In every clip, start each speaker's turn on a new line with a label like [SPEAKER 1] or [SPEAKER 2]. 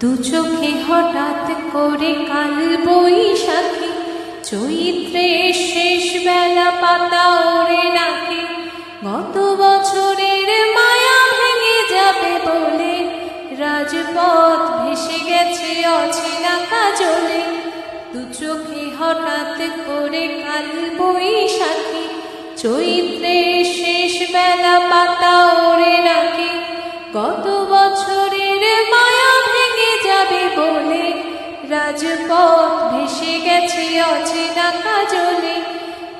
[SPEAKER 1] দু চোখে হঠাৎ করে কাল বৈশাখী চৈত্রের শেষ বেলা পাতা ওরে নাকি। গত বছরের মায়া ভেঙে যাবে বলে রাজপথ ভেসে গেছে অচেনা কাজলে। দু চোখে হঠাৎ করে কাল বৈশাখী চৈত্রের শেষ বেলা পাতা ওরে নাকি। গত অচেনা কাজলে,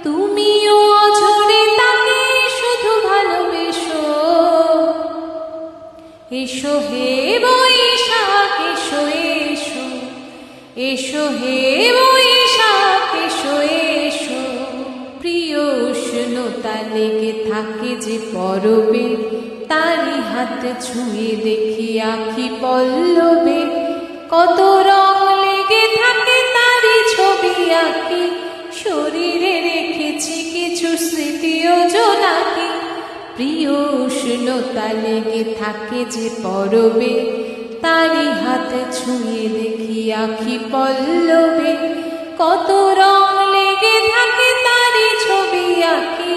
[SPEAKER 1] তুমিও অঝরে তাকে শুধু ভালোবেসো। এসো হে বৈশাখ, এসো এসো এসো হে বৈশাখ, এসো এসো। প্রিয় উষ্ণতা লেগে থাকে যে পরবে, তারই হাত ছুঁয়ে দেখি আখি পল্লবে, কত প্রিয় উষ্ণতা লেগে থাকে যে পরবে, তারই হাত ছুঁয়ে দেখি আখি পল্লবে। কত রং লেগে থাকে তারই ছবি আঁকি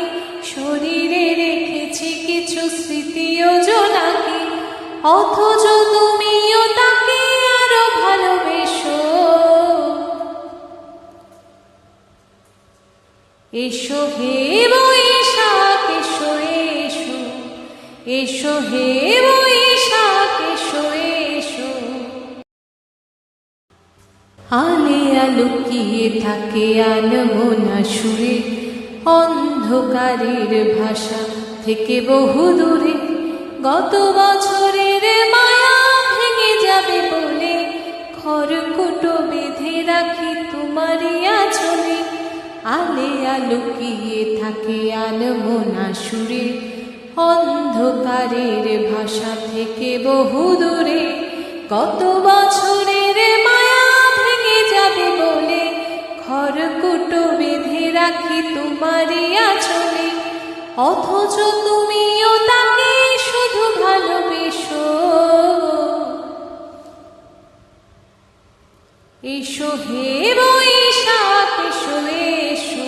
[SPEAKER 1] শরীরে রেখেছি কিছু স্মৃতি ও জোনাকি অথচ তুমিও তাকে আরও ভালোবেসো। এসো হে বৈশাখ, এসো এসো এসো হে বৈশাখ, এসো এসো। আলে আলুকিয়ে থাকে আনমনা সুরে। অন্ধকারের ভাষা থেকে বহু দূরে। গত বছরের মায়া ভেঙে যাবে বলে। খড়কুটো বেঁধে রাখি তোমারই আছলে আলে আলুকিয়ে থাকে আনমনা সুরে। অন্ধকারের ভাষা থেকে বহু দূরে কত বছরের মায়া ভেঙে যাবে বলে খড়কুটো বেঁধে রাখি তোমারই আচলে। অথচ তুমিও তাকে শুধু ভালোবেসো। এসো হে বৈশাখ, এসো এসো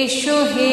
[SPEAKER 1] এসো হে